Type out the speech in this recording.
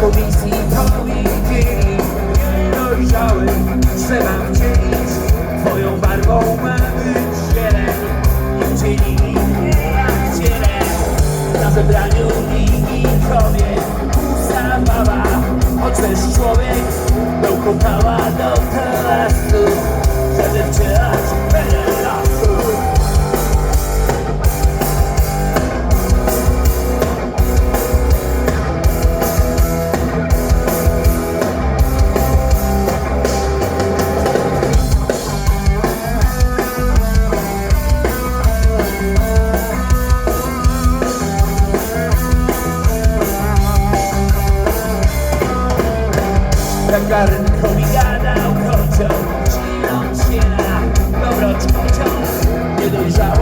komisji powiedzieli no no Dojrzały trzeba wcielić Twoją barwą ma być zieleń. I jak cielę Na zebraniu ligi kobiet Zabawa, choć też człowiek Bełkotała do Pragarnko mi gadał kocioł Czy on otwiera dobrot kocioł Niedojrzały